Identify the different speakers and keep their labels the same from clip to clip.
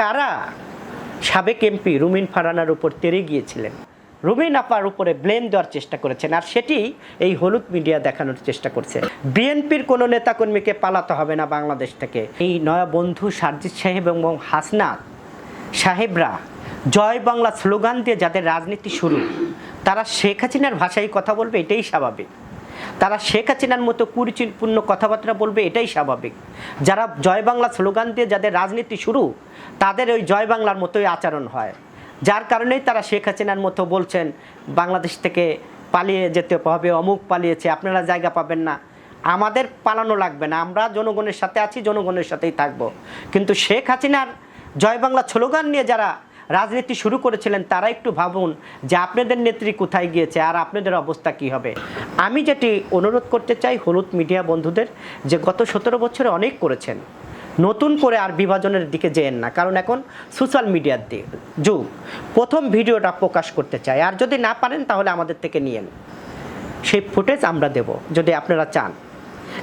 Speaker 1: কারা? সাবেক এমপি রুমিন ফারানার উপর তেরে গিয়েছিলেন। রুমিন আপার উপরে ব্লেম দেওয়ার চেষ্টা করেছেন, আর সেটি এই হলুদ মিডিয়া দেখানোর চেষ্টা করছে। বিএনপির কোনো নেতাকর্মীকে পালাতে হবে না বাংলাদেশ থেকে। এই নয়া বন্ধু সার্জিৎ সাহেব এবং হাসনাত সাহেবরা জয় বাংলা স্লোগান দিয়ে যাদের রাজনীতি শুরু, তারা শেখ হাসিনার ভাষায় কথা বলবে, এটাই স্বাভাবিক। তারা শেখ হাসিনার মতো কুরুচিপূর্ণ কথাবার্তা বলবে, এটাই স্বাভাবিক। যারা জয় বাংলা স্লোগান দিয়ে যাদের রাজনীতি শুরু, তাদের ওই জয় বাংলার মতোই আচরণ হয়। যার কারণেই তারা শেখ হাসিনার মতো বলছেন, বাংলাদেশ থেকে পালিয়ে যেতে হবে, অমুক পালিয়েছে, আপনারা জায়গা পাবেন না। আমাদের পালানো লাগবে না, আমরা জনগণের সাথে আছি, জনগণের সাথেই থাকব। কিন্তু শেখ হাসিনার জয় বাংলা স্লোগান নিয়ে যারা রাজনীতি শুরু করেছিলেন, তারা একটু ভাবুন যে আপনাদের নেত্রী কোথায় গিয়েছে আর আপনাদের অবস্থা কি হবে। আমি যেটি অনুরোধ করতে চাই হলুদ মিডিয়া বন্ধুদের যে গত সতেরো বছরে অনেক করেছেন, নতুন করে আর বিভাজনের দিকে যেয়েন না, কারণ এখন সোশ্যাল মিডিয়ার দিক যুগ। প্রথম ভিডিওটা প্রকাশ করতে চাই, আর যদি না পারেন তাহলে আমাদের থেকে নিয়েন। সেই ফুটেজ আমরা দেব, যদি আপনারা চান।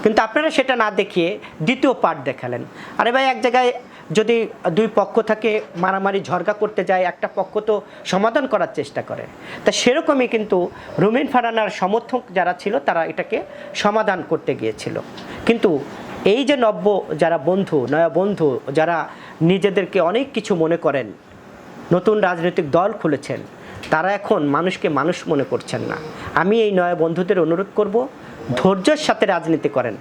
Speaker 1: কিন্তু আপনারা সেটা না দেখিয়ে দ্বিতীয় পার্ট দেখালেন। আরে ভাই, এক জায়গায় যদি দুই পক্ষ থাকে মারামারি ঝরগা করতে যায়, একটা পক্ষ তো সমাধান করার চেষ্টা করে। তা সেরকমই কিন্তু রুমিন ফারানার সমর্থক যারা ছিল, তারা এটাকে সমাধান করতে গিয়েছিল। কিন্তু এই যে নব্য যারা বন্ধু, নয়া বন্ধু, যারা নিজেদেরকে অনেক কিছু মনে করেন, নতুন রাজনৈতিক দল খুলেছেন, তারা এখন মানুষকে মানুষ মনে করছেন না। আমি এই নয়া বন্ধুদের অনুরোধ করব, ধৈর্যের সাথে রাজনীতি করেন।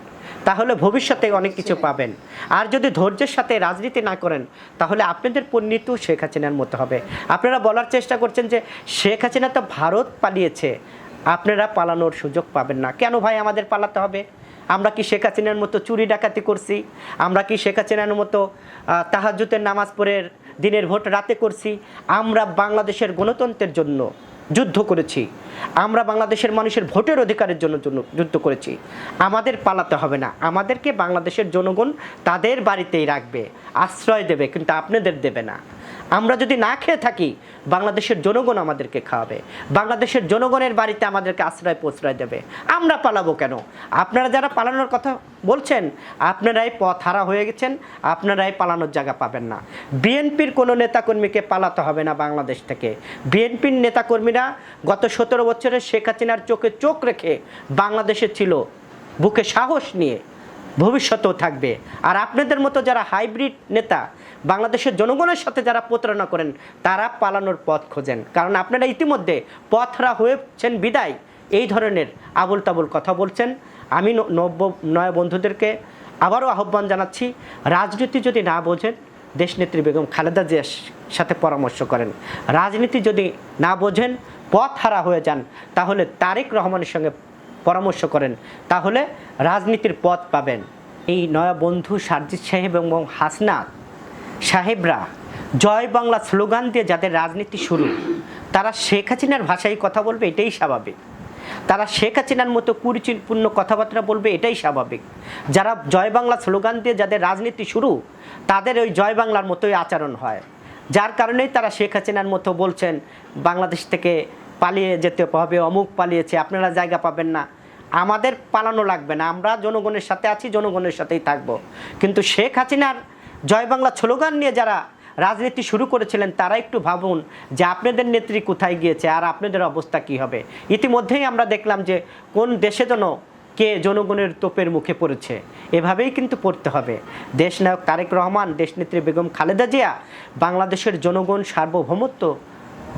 Speaker 1: তাহলে ভবিষ্যতে অনেক কিছু পাবেন। আর যদি ধৈর্যের সাথে রাজনীতি না করেন তাহলে আপনাদের পরিণতি শেখ হাসিনার মতো হবে। আপনারা বলার চেষ্টা করছেন যে শেখ হাসিনা তো ভারত পালিয়েছে আপনারা পালানোর সুযোগ পাবেন না। কেন ভাই আমাদের পালাতে হবে? আমরা কি শেখ হাসিনার মতো চুরি ডাকাতি করছি? আমরা কি শেখ হাসিনার মতো তাহাজুতের নামাজ পড়ে দিনের ভোট রাতে করছি? আমরা বাংলাদেশের গণতন্ত্রের জন্য যুদ্ধ করেছি। আমরা বাংলাদেশের মানুষের ভোটের অধিকারের জন্য যুদ্ধ করেছি। আমাদের পালাতে হবে না। আমাদেরকে বাংলাদেশের জনগণ তাদের বাড়িতেই রাখবে, আশ্রয় দেবে, কিন্তু আপনাদের দেবে না। আমরা যদি না খেয়ে থাকি, বাংলাদেশের জনগণ আমাদেরকে খাওয়াবে। বাংলাদেশের জনগণের বাড়িতে আমাদেরকে আশ্রয় প্রশ্রয় দেবে। আমরা পালাবো কেন? আপনারা যারা পালানোর কথা বলছেন, আপনারাই পথ হারা হয়ে গেছেন, আপনারাই পালানোর জায়গা পাবেন না। বিএনপির কোনো নেতাকর্মীকে পালাতে হবে না বাংলাদেশ থেকে। বিএনপির নেতাকর্মীরা গত সতেরো বছরের শেখ হাসিনার চোখে চোখ রেখে বাংলাদেশে ছিল। বুকে সাহস নিয়ে ভবিষ্যতেও থাকবে। আর আপনাদের মতো যারা হাইব্রিড নেতা, বাংলাদেশের জনগণের সাথে যারা প্রতারণা করেন, তারা পালানোর পথ খোঁজেন। কারণ আপনারা ইতিমধ্যে পথরা হয়েছেন বিদায়। এই ধরনের আবল তাবল কথা বলছেন। আমি নব্য নয়া বন্ধুদেরকে আবারও আহ্বান জানাচ্ছি, রাজনীতি যদি না বোঝেন, দেশনেত্রী বেগম খালেদা জিয়ার সাথে পরামর্শ করেন। রাজনীতি যদি না বোঝেন, পথ হারা হয়ে যান, তাহলে তারেক রহমানের সঙ্গে পরামর্শ করেন, তাহলে রাজনীতির পথ পাবেন। এই নয়া বন্ধু সার্জিৎ সাহেব এবং হাসনাত সাহেবরা জয় বাংলা স্লোগান দিয়ে যাদের রাজনীতি শুরু, তারা শেখ হাসিনার ভাষায় কথা বলবে, এটাই স্বাভাবিক। তারা শেখ হাসিনার মতো কুরুচিপূর্ণ কথাবার্তা বলবে, এটাই স্বাভাবিক। যারা জয় বাংলা স্লোগান দিয়ে যাদের রাজনীতি শুরু, তাদের ওই জয় বাংলার মতোই আচরণ হয়। যার কারণেই তারা শেখ হাসিনার মতো বলছেন, বাংলাদেশ থেকে পালিয়ে যেতে হবে, অমুক পালিয়েছে, আপনারা জায়গা পাবেন না। আমাদের পালানো লাগবে না, আমরা জনগণের সাথে আছি, জনগণের সাথেই থাকব। কিন্তু শেখ হাসিনার জয় বাংলা স্লোগান নিয়ে যারা রাজনীতি শুরু করেছিলেন, তারা একটু ভাবুন যে আপনাদের নেত্রী কোথায় গিয়েছে আর আপনাদের অবস্থা কি হবে। ইতিমধ্যেই আমরা দেখলাম যে কোন দেশে যেন কে জনগণের তোপের মুখে পড়েছে? এভাবেই কিন্তু পড়তে হবে। দেশনায়ক তারেক রহমান, দেশনেত্রী বেগম খালেদা জিয়া বাংলাদেশের জনগণ সার্বভৌমত্ব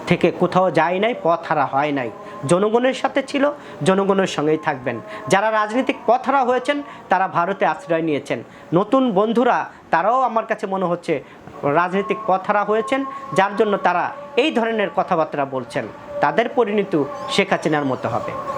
Speaker 1: থেকে কোথাও যায় নাই, পথ হারা হয় নাই। জনগণের সাথে ছিল, জনগণের সঙ্গেই থাকবেন। যারা রাজনৈতিক পথ হারা হয়েছেন, তারা ভারতে আশ্রয় নিয়েছেন। নতুন বন্ধুরা, তারাও আমার কাছে মনে হচ্ছে রাজনৈতিক পথ হারা হয়েছেন, যার জন্য তারা এই ধরনের কথাবার্তা বলছেন। তাদের পরিণতি শেখ হাসিনার মতো হবে।